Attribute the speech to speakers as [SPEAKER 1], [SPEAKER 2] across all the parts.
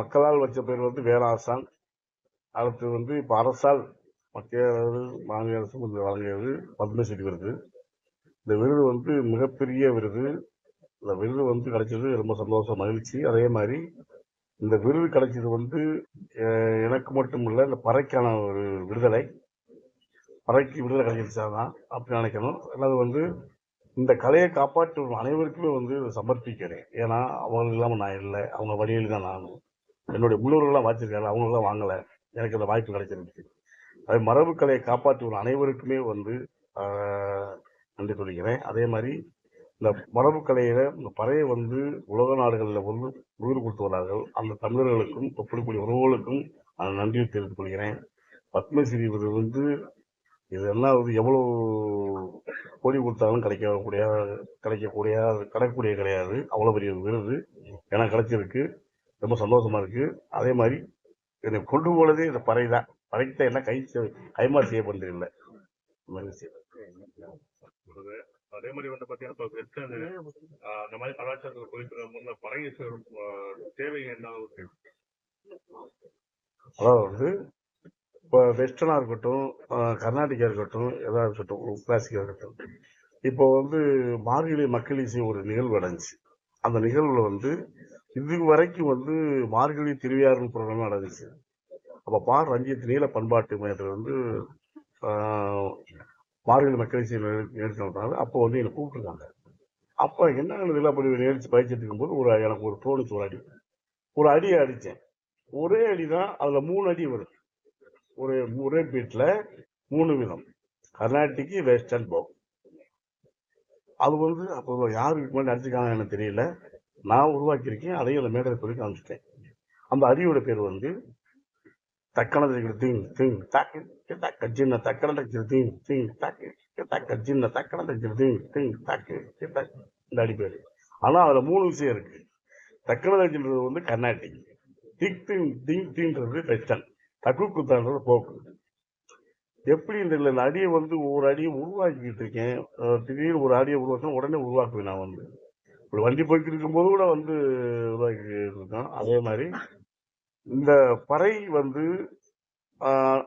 [SPEAKER 1] மக்களால் வச்ச பேர் வந்து வேலாசான். அடுத்து வந்து இப்போ அரசால் மத்திய அரசு மாநில அரசு வழங்கியது பத்மஸ்ரீ விருது. இந்த விருது வந்து மிகப்பெரிய விருது. இந்த விருது வந்து கிடைச்சது ரொம்ப சந்தோஷம் மகிழ்ச்சி. அதே மாதிரி இந்த விருது கிடைச்சது வந்து எனக்கு மட்டும் இல்லை இந்த பறைக்கான ஒரு விடுதலை. பறைக்கு விடுதலை கிடைச்சிருச்சாதான் அப்படி நினைக்கணும். அல்லது வந்து இந்த கலையை காப்பாற்றும் அனைவருக்குமே வந்து சமர்ப்பிக்கிறேன். ஏன்னா அவங்க இல்லாமல் நான் இல்லை. அவங்க வழியில் தான் நானும். என்னுடைய முன்னோர்கள்லாம் வாச்சிருக்காங்க அவங்களெல்லாம் வாங்கலை. எனக்கு அந்த வாய்ப்பு கிடைச்சிருந்துச்சு. அது மரபு கலையை அனைவருக்குமே வந்து நன்றி சொல்லிக்கிறேன். அதே மாதிரி இந்த மரபுக்கலையில இந்த பறையை வந்து உலக நாடுகளில் வந்து உயிர் கொடுத்து வரார்கள் அந்த தமிழர்களுக்கும் ஒப்பிடக்கூடிய உறவுகளுக்கும் நான் நன்றியை தெரிவித்துக் கொள்கிறேன். பத்மஸ்ரீ விருது வந்து இதெல்லாம் வந்து எவ்வளோ கோடி கொடுத்தாலும் கிடைக்கக்கூடிய கிடைக்கக்கூடிய கிடைக்கக்கூடிய கிடையாது. அவ்வளோ பெரிய விருது எனக்கு கிடைச்சிருக்கு. ரொம்ப சந்தோஷமா இருக்கு. அதே மாதிரி என்னை கொண்டு போனதே இந்த பறை தான். பறைக்கு எல்லாம் கை கைமாறு மாதிரி விஷயம்.
[SPEAKER 2] அதே மாதிரி வந்து பாத்தீங்கன்னா இப்ப வெஸ்டர்ன் அந்த மாதிரி கலாச்சாரத்தில் குறிப்பிட முன்ன பழைய தேவை என்ன?
[SPEAKER 1] அதாவது வந்து இப்போ வெஸ்டர்னாக இருக்கட்டும் கர்நாடிகா இருக்கட்டும் எதாக இருக்கட்டும் கிளாசிக்காக இருக்கட்டும். இப்போ வந்து மார்கழி மக்கள் இசை ஒரு நிகழ்வு நடந்துச்சு. அந்த நிகழ்வுல வந்து இது வரைக்கும் வந்து மார்கழி திருவையாறு ப்ரோக்ராம் நடந்துச்சு. அப்போ பார் ரஞ்சித் நீல பண்பாட்டு மையத்தில் வந்து மார்கழி மக்களை நிகழ்ச்சி அப்போ வந்து என்னை கூப்பிட்டுருக்காங்க அப்போ என்ன இதில் அப்படி நிகழ்ச்சி பயிற்சிட்டு இருக்கும்போது ஒரு எனக்கு ஒரு தோணுச்சு ஒரு அடி. ஒரு அடியை அடித்தேன் ஒரே அடி தான் அதில் மூணு அடி வரும் ஒரு ஒரே பீட்டில் மூணு விதம். கர்நாடிக்கு வெஸ்டர்ன் போ அது வந்து அப்போ யாருக்கு முன்னாடி அடிச்சிருக்காங்க எனக்கு தெரியல. நான் உருவாக்கியிருக்கேன் அதையும் அந்த மேடையில் சொல்லி காமிச்சிட்டேன். அந்த அரியோட பேர் வந்து தக்கணத்தை திங் திங் தாக்கு தக்க சின்ன தக்கணதை திங் திங் தாக்கு தக்க சின்ன தக்கணதை திங் திங் தாக்கு இந்த அடி பேர் ஆனால் அதில் மூணு விஷயம் இருக்கு. தக்கணதைன்றது வந்து கர்நாடிக் திக் திங் திங் திங்கிறது வெஸ்டர்ன் தக்கு குத்தான்றது போக்கு. எப்படி இந்த இந்த அடியை வந்து ஒரு அடியை உருவாக்கிட்டு இருக்கேன் திடீர்னு ஒரு அடியை உருவாக்கினா உடனே உருவாக்குவேன் நான் வந்து. ஒரு வண்டி போய்கிட்டு இருக்கும்போது கூட வந்து இருக்கான் அதே மாதிரி இந்த பறை வந்து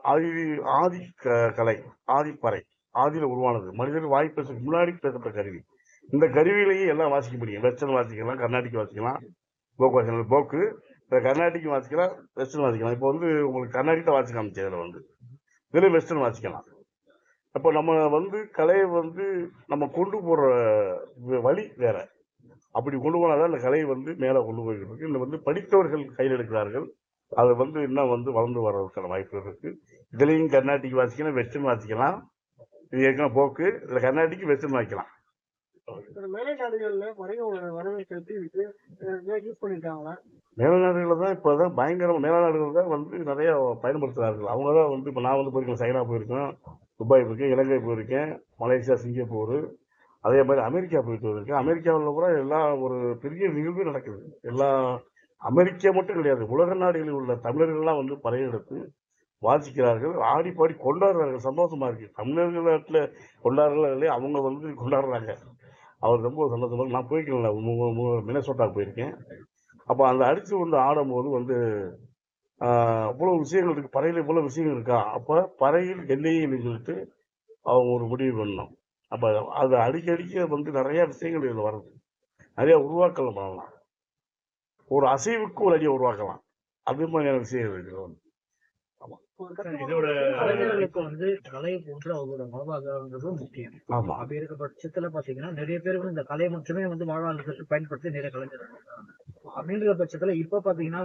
[SPEAKER 1] ஆதி ஆதி க- கலை ஆதிப்பறை ஆதியில் உருவானது. மனிதர் வாய் பேசுறதுக்கு முன்னாடி பேசப்பட்ட கருவி. இந்த கருவியிலேயே எல்லாம் வாசிக்க முடியும். வெஸ்டர்ன் வாசிக்கலாம் கர்நாடிக் வாசிக்கலாம் போக்கு வாசிக்கலாம். போக்கு இப்போ கர்நாடிக் வாசிக்கலாம் வெஸ்டர்ன் வாசிக்கலாம். இப்போ வந்து உங்களுக்கு கர்நாடிக் தான் வாசி காமிச்சு இதில் வந்து. இதில் வெஸ்டர்ன் வாசிக்கலாம். அப்போ நம்ம வந்து கலையை வந்து நம்ம கொண்டு போகிற வழி வேற. அப்படி கொண்டு போனாதான் அந்த கலையை வந்து மேலே கொண்டு போய்கிட்டு இருக்கு இந்த வந்து படித்தவர்கள் கையில் எடுக்கிறார்கள். அது வந்து இன்னும் வந்து வளர்ந்து வர்றதுக்கான வாய்ப்பு இருக்கு. இதுலேயும் கர்நாடிக் வாசிக்கலாம் வெஸ்டர்ன் வாசிக்கலாம். இது ஏற்கனவே போக்கு. இதில் கர்நாடிக் வெஸ்டர்ன் வாசிக்கலாம்.
[SPEAKER 3] மேலை நாடுகள்ல வரைய வரவேற்கிறது இது யூஸ் பண்ணிருக்காங்களா
[SPEAKER 1] மேலநாடுகளில் தான் இப்போ தான் பயங்கரம் மேலநாடுகள் தான் வந்து நிறைய பயன்படுத்துகிறார்கள் அவங்க தான் வந்து இப்போ நான் வந்து போயிருக்கேன் சைனா போயிருக்கேன் துபாய் போயிருக்கேன் இலங்கை போயிருக்கேன் மலேசியா சிங்கப்பூர் அதே மாதிரி அமெரிக்கா போயிட்டு வந்திருக்கேன். அமெரிக்காவில் கூட எல்லா ஒரு பெரிய நிகழ்வு நடக்குது. எல்லா அமெரிக்கா மட்டும் கிடையாது உலக நாடுகளில் உள்ள தமிழர்கள்லாம் வந்து பறையெடுத்து வாசிக்கிறார்கள் ஆடி பாடி கொண்டாடுறார்கள். சந்தோஷமா இருக்கு. தமிழர்கள் நாட்டில் கொண்டாடுறாங்களோ இல்லையா அவங்க வந்து கொண்டாடுறாங்க. அவர் ரொம்ப சந்தோஷமாக நான் போயிருக்கேன் மினசோட்டா போயிருக்கேன். அப்போ அந்த அடித்து வந்து ஆடும்போது வந்து இவ்வளோ விஷயங்கள் இருக்குது பறையில் இவ்வளோ விஷயங்கள் இருக்கா? அப்போ பறையில் என்னையும் சொல்லிட்டு அவங்க ஒரு முடிவு பண்ணணும். அப்போ அது அடிக்கடிக்க வந்து நிறைய விஷயங்கள் இதில் வருது. நிறைய உருவாக்கல் பண்ணலாம். ஒரு அசைவுக்கு ஒரு அடியை உருவாக்கலாம். அது மாதிரியான விஷயம் இருக்கு
[SPEAKER 2] இதோட
[SPEAKER 4] கலைஞர்களுக்கு வந்து கலை போன்று அவங்களோட வாழ்வாதாரங்கிறது முக்கியம்.
[SPEAKER 1] ஆமா.
[SPEAKER 4] அப்படி இருக்க பட்சத்துல பாத்தீங்கன்னா நிறைய பேர் வந்து இந்த கலையை மட்டுமே வந்து வாழ்வாதாரத்துக்கு பயன்படுத்தி நிறைய கலைஞர்கள். அப்படின்ற பட்சத்துல இப்ப பாத்தீங்கன்னா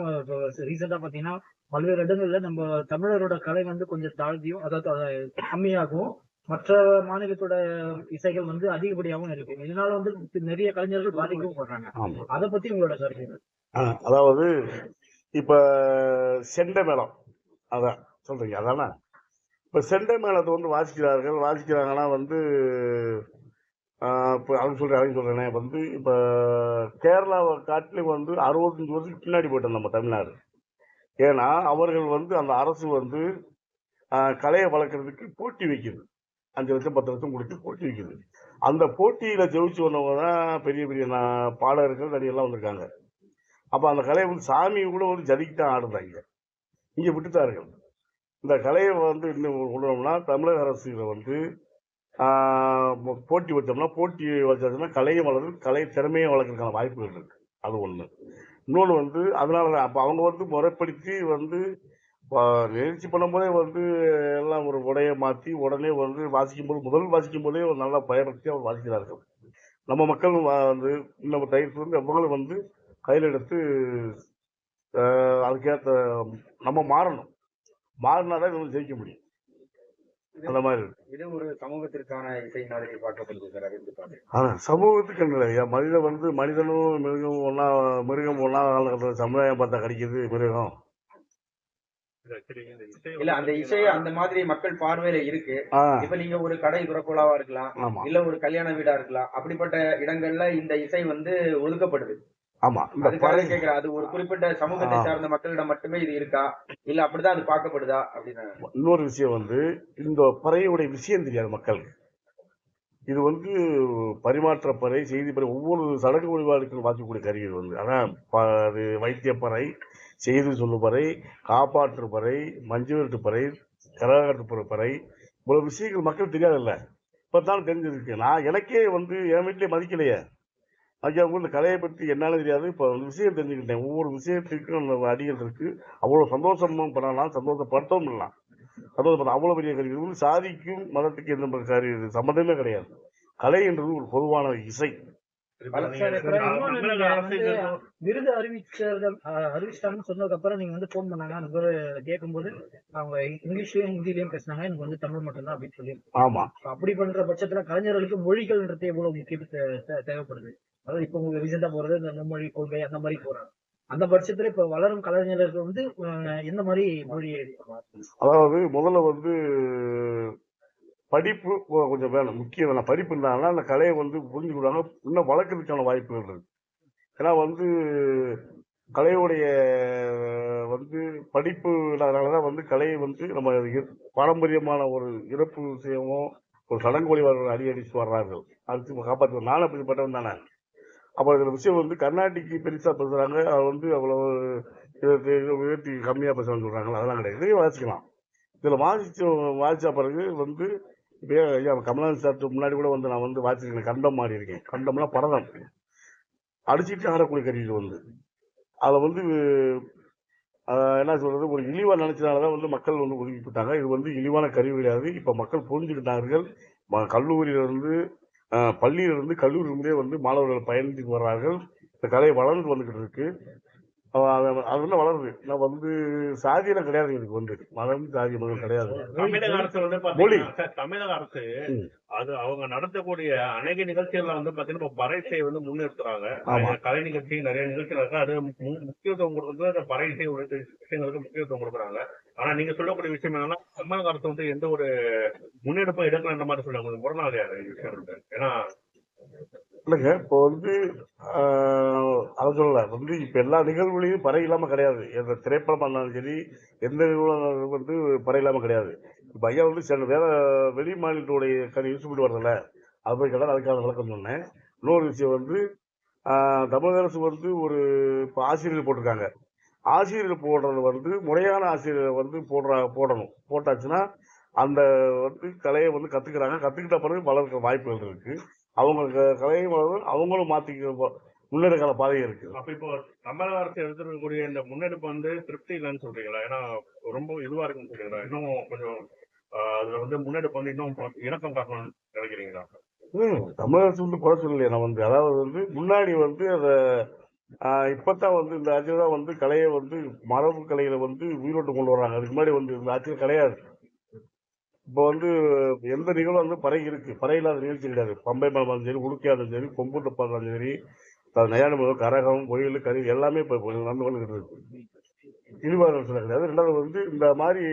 [SPEAKER 4] ரீசெண்டா பாத்தீங்கன்னா பல்வேறு இடங்கள்ல நம்ம தமிழரோட கலை வந்து கொஞ்சம் தாழ்த்தியும் அதாவது அது கம்மியாகவும் மற்ற மாநிலத்தோட இசைகள் வந்து அதிகப்படியாகவும் இருக்கு இதனால வந்து நிறைய கலைஞர்கள் பாதிக்கவும் படுறாங்க. அதை பத்தி உங்களோட கருத்து
[SPEAKER 1] அதாவது இப்ப செண்டை மேளம். அதான் சொல்றீங்க அதானே? இப்ப செண்டை மேளத்தை வந்து வாசிக்கிறார்கள். வாசிக்கிறாங்கன்னா வந்து இப்போ அவங்க சொல்றேன் அவங்க சொல்றேனே வந்து இப்ப கேரளாவை காட்டிலும் வந்து அறுபத்தஞ்சு வருஷத்துக்கு பின்னாடி போயிட்டோம் நம்ம தமிழ்நாடு. ஏன்னா அவர்கள் வந்து அந்த அரசு வந்து கலையை வளர்க்கறதுக்கு போட்டி வைக்குது. அஞ்சு லட்சம் பத்து லட்சம் கொடுத்து போட்டி வைக்கிறது அந்த போட்டியில் ஜெயிச்சு வந்தவங்க தான் பெரிய பெரிய நான் பாடகர்கள் நடிகர்லாம் வந்திருக்காங்க. அப்போ அந்த கலையை வந்து சாமி கூட வந்து ஜதிக்கு தான் ஆடுறாங்க. இங்கே விட்டுட்டார்கள். இந்த கலையை வந்து இன்னும் விடணும்னா தமிழக அரசுல வந்து போட்டி வச்சோம்னா போட்டி வச்சாச்சுன்னா கலையை வளர்ந்து கலை திறமையை வளர்க்கறதுக்கான வாய்ப்புகள் இருக்குது அது ஒன்று இன்னொன்று வந்து அதனால தான் அப்போ அவங்க வந்து முறைப்படுத்தி வந்து ஆஹ், நிகழ்ச்சி பண்ணும்போதே வந்து எல்லாம் ஒரு உடையை மாற்றி உடனே வந்து வாசிக்கும் போது முதல் வாசிக்கும் போதே ஒரு நல்லா பயன்படுத்தி அவர் வாசிக்கிறார்கள். நம்ம மக்கள் வந்து நம்ம தயிர் வந்து அவங்களும் வந்து கையில் எடுத்து அதுக்கேற்ற நம்ம மாறணும். மாறினா தான் நம்ம ஜெயிக்க முடியும். அந்த மாதிரி.
[SPEAKER 5] இது ஒரு சமூகத்திற்கான இசை மாதிரி பார்க்கப்படுது சார் அது எப்படி பாருங்க
[SPEAKER 1] ஆனா சமூகத்துக்கு இல்லையா மனிதன் வந்து மனிதனும் மிருகம் ஒன்னா மிருகம் வாழ்றது சமுதாயம் பார்த்தா கிடைக்குது மிருகம்.
[SPEAKER 2] இல்ல,
[SPEAKER 5] அந்த இசை அந்த மாதிரி மக்கள் பார்வையில இருக்கு. இப்ப நீங்க ஒரு கடை துறக்கோலாவா இருக்கலாம் இல்ல ஒரு கல்யாண வீடா இருக்கலாம் அப்படிப்பட்ட இடங்கள்ல இந்த இசை வந்து ஒதுக்கப்படுது.
[SPEAKER 1] ஆமா.
[SPEAKER 5] கேக்குறேன் அது ஒரு குறிப்பிட்ட சமூகத்தை. சார்ந்த மக்களிடம் மட்டுமே இது இருக்கா? இல்ல அப்படிதான் அது பார்க்கப்படுதா? அப்படின்னு
[SPEAKER 1] இன்னொரு விஷயம் வந்து இந்த பறையுடைய விஷயம் தெரியாது மக்களுக்கு. இது வந்து பரிமாற்றப்பறை செய்திப்பறை ஒவ்வொரு சடங்கு வழிபாடுகள் வாக்கக்கூடிய கருவிகள் வந்து. அதான் அது வைத்தியப்பறை செய்தி சொல்லு பறை காப்பாற்று பறை மஞ்சு விரட்டு பறை கரகாட்டு பறை இவ்வளவு விஷயங்கள் மக்கள் தெரியாதில்ல. இப்போ தான் தெரிஞ்சிருக்கு. நான் எனக்கே வந்து என் வீட்டிலே மதிக்கலையே. ஐயா இந்த கலையை பற்றி என்னன்னு தெரியாது. இப்போ அந்த விஷயம் தெரிஞ்சுக்கிட்டேன். ஒவ்வொரு விஷயத்துக்கும் அடிகள் இருக்குது அவ்வளோ சந்தோஷமும் பண்ணலாம் சந்தோஷப்படுத்தவும் பண்ணலாம் சந்தோஷப்பட அவ்வளோ பெரிய கருவி சாதிக்கும் மதத்துக்கு எந்த கருவி சம்மந்தமே கிடையாது. கலை என்றது ஒரு பொதுவான இசை.
[SPEAKER 4] விருது அறிவிச்சார்கள் அஹ், அறிவிச்சிட்டாங்கன்னு சொன்னதுக்கு அப்புறம் நீங்க வந்து போன் பண்ணாங்க. அந்த கேட்கும்போது அவங்க இங்கிலீஷ்லயும் ஹிந்திலயும் பேசினாங்க. எனக்கு வந்து தமிழ் மட்டும்தான் அப்படின்னு சொல்லி
[SPEAKER 1] ஆமா.
[SPEAKER 4] அப்படி பண்ற பட்சத்துல கலைஞர்களுக்கு மொழிகள்ன்றது எவ்வளவு முக்கியம் தேவைப்படுது? அதாவது இப்ப உங்களுக்கு ரீசெண்டா போறது இந்த மும்மொழி கொள்கை அந்த மாதிரி போறாங்க. அந்த பட்சத்துல இப்ப வளரும் கலைஞர்களுக்கு வந்து எந்த மாதிரி மொழியை
[SPEAKER 1] அதாவது முதல்ல வந்து படிப்பு கொஞ்சம் வேணும் முக்கியம் வேணும் படிப்பு இருந்தாங்கன்னா அந்த கலையை வந்து புரிஞ்சுக்கிடுவாங்க இன்னும் வளர்க்கறதுக்கான வாய்ப்புகள் இருக்கு. ஏன்னா வந்து கலையுடைய வந்து படிப்பு இல்லாதனால தான் வந்து கலையை வந்து நம்ம இ- பாரம்பரியமான ஒரு இறப்பு விஷயமோ ஒரு சடங்கு வழிபாடுகள் அடி அடிச்சு வர்றார்கள். அடுத்து காப்பாற்றுவோம். நானும் அப்படிப்பட்டவன் தானே. அப்போ இதில் விஷயம் வந்து கர்நாடிக்கு பெருசாக பேசுகிறாங்க அவர் வந்து அவ்வளோ உயர்த்தி உயர்த்தி கம்மியாக பேசுறாங்கன்னு சொல்கிறாங்களா அதெல்லாம் கிடையாது. இதையும் வாசிக்கலாம். இதில் வாசிச்சு வாசிச்ச பிறகு வந்து இப்போ ஐயா கமலஹாசன் சார்ட்டு முன்னாடி கூட வந்து நான் வந்து வாசிச்சிருக்கேன். கண்டம் மாறி இருக்கேன். கண்டம்னா படம் அடிச்சுட்டு ஆடக்கூடிய கருவி வந்து. அதில் வந்து என்ன சொல்கிறது ஒரு இழிவாக நினச்சதுனால தான் வந்து மக்கள் வந்து ஒதுக்கி போட்டாங்க இது வந்து இழிவான கருவி கிடையாது இப்போ மக்கள் புரிஞ்சுக்கிட்டார்கள். ம- கல்லூரியிலிருந்து பள்ளியிலிருந்து கல்லூரியிலிருந்தே வந்து மாணவர்கள் பயணித்து வர்றார்கள் இந்த கலை வளர்ந்து வந்துகிட்டு இருக்கு. அது- வந்து வளருது. நான் வந்து சாதியெல்லாம் கிடையாது இதுக்கு வந்து மதம் சாதி மதம் கிடையாது.
[SPEAKER 2] தமிழக அரசு வந்து
[SPEAKER 1] மொழி.
[SPEAKER 2] தமிழக அரசு. அது அவங்க நடத்தக்கூடிய அநேக நிகழ்ச்சிகள்ல வந்து பாத்தீங்கன்னா இப்ப பறைசை வந்து முன்னிறுத்துறாங்க கலை நிகழ்ச்சி நிறைய நிகழ்ச்சிகள் இருக்கு. அது முக்கியத்துவம் கொடுக்கறது அந்த பறைசை விஷயங்களுக்கு முக்கியத்துவம் கொடுக்குறாங்க. ஆனா நீங்க சொல்லக்கூடிய விஷயம் என்னன்னா தமிழக அரசு வந்து எந்த ஒரு முன்னெடுப்பும் எடுக்கலன்ற மாதிரி சொல்றாங்க முரணாதையா விஷயம் ஏன்னா
[SPEAKER 1] இல்லைங்க இப்போ வந்து அதை சொல்லல. வந்து இப்போ எல்லா நிகழ்வுலையும் பறை இல்லாமல் கிடையாது. எந்த திரைப்படமாக இருந்தாலும் சரி எந்த நிகழ்வு வந்து பறை இல்லாமல் கிடையாது. இப்போ ஐயா வந்து சில வேற வெளி மாநிலத்துடைய கதை யூஸ் பண்ணிட்டு வரதில்ல அது போய் கேட்டால் அதுக்கான விளக்கம் சொன்னேன். இன்னொரு விஷயம் வந்து தமிழக அரசு வந்து ஒரு இப்போ ஆசிரியர் போட்டிருக்காங்க. ஆசிரியர் போடுறது வந்து முறையான ஆசிரியர் வந்து போடுறா போடணும். போட்டாச்சுன்னா அந்த வந்து கலையை வந்து கற்றுக்கிறாங்க கற்றுக்கிட்ட பிறகு வளர்க்க வாய்ப்புகள் இருக்குது அவங்க கலையை வளரும் அவங்களும் மாத்திக்க முன்னெடுக்கான பாதை இருக்கு.
[SPEAKER 2] அப்ப இப்போ தமிழக அரசு எடுத்துருக்கக்கூடிய இந்த முன்னெடுப்பு வந்து திருப்தி இல்லைன்னு சொல்றீங்களா? ஏன்னா ரொம்ப இதுவா இருக்குன்னு சொல்றீங்களா? இன்னும் கொஞ்சம் அதுல வந்து முன்னெடுப்பு வந்து இன்னும் இணக்கம் காட்டணும்னு நினைக்கிறீங்களா?
[SPEAKER 1] தமிழக அரசு வந்து குறை சொல்லலையே. நான் வந்து அதாவது வந்து முன்னாடி வந்து அதை இப்பதான் வந்து இந்த ஆட்சியில் தான் வந்து கலையை வந்து மரபு கலையில வந்து உயிரோட்டம் கொண்டு வர்றாங்க. அதுக்கு முன்னாடி வந்து இந்த ஆட்சியில் கிடையாது. இப்போ வந்து எந்த நிகழ்வும் வந்து பறை இருக்கு. பறை இல்லாத நிகழ்ச்சி கிடையாது. பம்பை மேலே சரி உடுக்கையா இருந்தாலும் சரி கொம்பு டப்பா இருந்தாலும் சரி த- நயானமுகம் கரகம் கோயில் கறி எல்லாமே இப்போ நடந்து கொண்டு இருக்கு. இழிவாக கிடையாது. ரெண்டாவது வந்து இந்த மாதிரி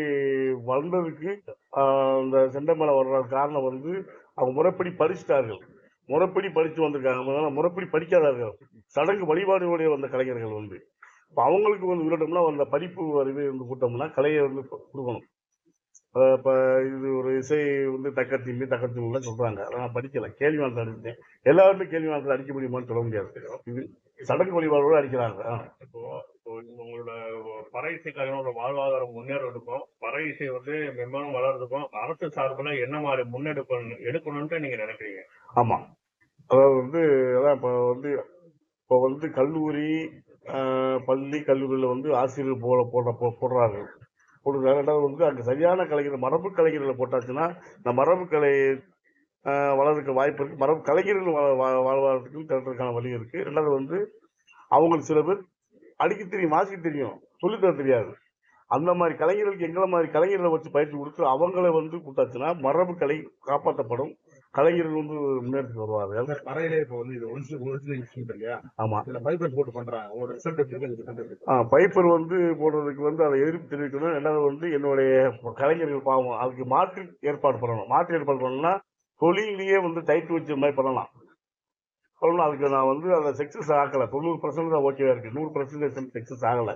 [SPEAKER 1] வளர்ந்ததுக்கு அந்த இந்த செண்டை மேலே வர்ற காரணம் வந்து அவங்க முறைப்படி படிச்சிட்டார்கள். முறைப்படி படித்து வந்திருக்காங்க. அதனால் முறைப்படி படிக்காதார்கள். சடங்கு வழிபாடுகளுடைய வந்த கலைஞர்கள் வந்து. இப்போ அவங்களுக்கு வந்து விருட்டம்னா அந்த படிப்பு அறிவு வந்து கூட்டம்னா கலையை வந்து கொடுக்கணும். இப்ப இது ஒரு இசை வந்து தக்கத்திமி தக்கத்திமிலாம் சொல்றாங்க. அதை நான் படிக்கல. கேள்வி வார்த்தை அடிச்சேன் எல்லாருமே கேள்வி வார்த்தை அடிக்க முடியுமான்னு சொல்ல முடியாது. இது சடங்கு வழிபாடோடு அடிக்கிறாங்க.
[SPEAKER 2] இப்போ இப்போ உங்களோட பறை இசைக்காரங்களோட வாழ்வாதாரம் முன்னேறதுக்கும் பறை இசை வந்து மென்மேலும் வளர்றதுக்கும் அரசு சார்பில் என்ன மாதிரி முன்னெடுப்பு எடுக்கணும்னு நீங்க நினைக்கிறீங்க?
[SPEAKER 1] ஆமா. அதாவது வந்து அதான் இப்போ வந்து இப்போ வந்து கல்லூரி பள்ளி கல்லூரியில் வந்து ஆசிரியர் போட போட போ- போடுறாங்க ரெண்டாவது வந்து அங்கே சரியான கலைஞர் மரபு கலைஞர்களை போட்டாச்சுன்னா இந்த மரபு கலை ஆஹ், வளர்றதுக்கு வாய்ப்பு இருக்குது மரபு கலைஞர்கள் வா- திரட்டுறதுக்கான வழி இருக்குது ரெண்டாவது வந்து அவங்களுக்கு சில பேர் அடிக்க தெரியும் வாசிக்க தெரியும். சொல்லித்தர தெரியாது. அந்த மாதிரி கலைஞர்களுக்கு எங்களை மாதிரி கலைஞர்களை வச்சு பயிற்சி கொடுத்து அவங்கள வந்து கொடுத்தாச்சுன்னா மரபு கலை காப்பாற்றப்படும் கலைஞர்கள் வந்து முன்னேறி வருவார்கள்.
[SPEAKER 6] பறையிலே இப்போ வந்து இது ஒரிஜினல் இன்ஸ்ட்ருமெண்ட் இல்லையா?
[SPEAKER 1] ஆமா.
[SPEAKER 6] இதுல பைப்பர் போட்டு பண்றாங்க ஒரு ரிசல்ட்
[SPEAKER 1] ஆ, பைப்பர் வந்து போடுறதுக்கு வந்து அதை எதிர்ப்பு தெரிவிக்கணும். ரெண்டாவது வந்து என்னுடைய கலைஞர்கள் பாவம் அதுக்கு மாற்று ஏற்பாடு பண்ணணும். மாற்று ஏற்பாடு பண்ணணும்னா தொழிலையே வந்து டைட் வச்ச மாதிரி பண்ணலாம். பண்ணணும் அதுக்கு நான் வந்து அதை சக்சஸ் ஆக்கல. தொண்ணூறு பர்சன்ட் தான் ஓகேவா இருக்கு. நூறு பர்சன்டேஜ் சக்சஸ் ஆகல.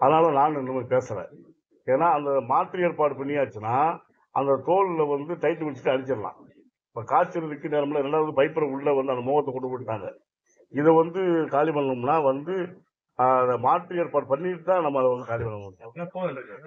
[SPEAKER 1] அதனால நான் இன்னும் பேசுறேன் ஏன்னா அந்த மாற்று ஏற்பாடு பண்ணியாச்சுன்னா அந்த தோல்ல வந்து டைட் வச்சுட்டு அடிச்சிடலாம். இப்போ காய்ச்சலுக்கு நேரம்ல ரெண்டாவது பைப்பரை உள்ள வந்து அந்த முகத்தை கொண்டு போயிட்டாங்க. இதை வந்து காலி பண்ணோம்னா வந்து அதை மாற்று ஏற்பாடு பண்ணிட்டு தான் நம்ம அதை வந்து காலி பண்ண முடியும்.